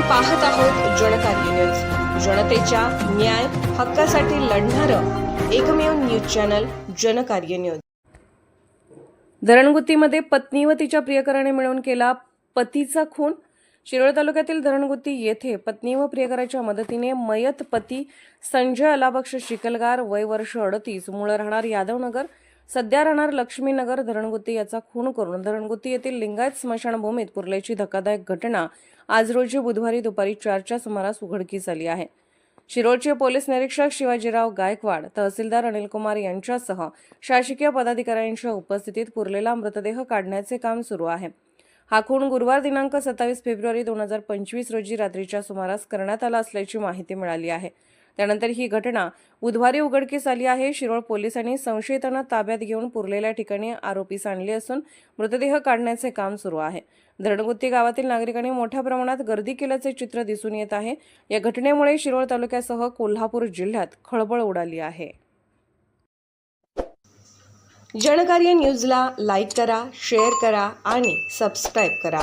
पाहत आहोत जनकार्य न्यूज जनतेच्या न्याय हक्कासाठी लढणारं एकमेव न्यूज चॅनल जनकार्य न्यूज धरणगुतीमध्ये पत्नी व तिच्या प्रियकराने मिळून केला पतीचा खून. शिरोळ तालुक्यातील धरणगुत्ती येथे पत्नी व प्रियकराच्या मदतीने मयत पती संजय अलाबक्ष शिकलगार वय वर्ष अडतीस मूळ राहणार यादवनगर. सध्या राहणार लक्ष्मीनगर धरणगुत्ती याचा खून करून धरणगुत्ती येथील लिंगायत स्मशानभूमीत पुरल्याची धक्कादायक घटना आज रोजी बुधवारी दुपारी चारच्या सुमारास उघडकीस आली आहे. शिरोळचे पोलीस निरीक्षक शिवाजीराव गायकवाड तहसीलदार अनिलकुमार यांच्यासह शासकीय पदाधिकाऱ्यांच्या उपस्थितीत पुरलेला मृतदेह काढण्याचे काम सुरू आहे. हा खून गुरुवार दिनांक सत्तावीस फेब्रुवारी दोन हजार पंचवीस रोजी रात्रीच्या सुमारास करण्यात आला असल्याची माहिती मिळाली आहे. त्यानंतर ही घटना बुधवारी उघडकीस आली आहे. शिरोळ पोलिसांनी संशयितांना ताब्यात घेऊन पुरलेल्या ठिकाणी आरोपीस आणले असून मृतदेह काढण्याचे काम सुरू आहे. धरणगुत्ती गावातील नागरिकांनी मोठ्या प्रमाणात गर्दी केल्याचे चित्र दिसून येत आहे. या घटनेमुळे शिरोळ तालुक्यासह कोल्हापूर जिल्ह्यात खळबळ उडाली आहे. जनकार्य न्यूजला लाईक करा शेअर करा आणि सबस्क्राईब करा.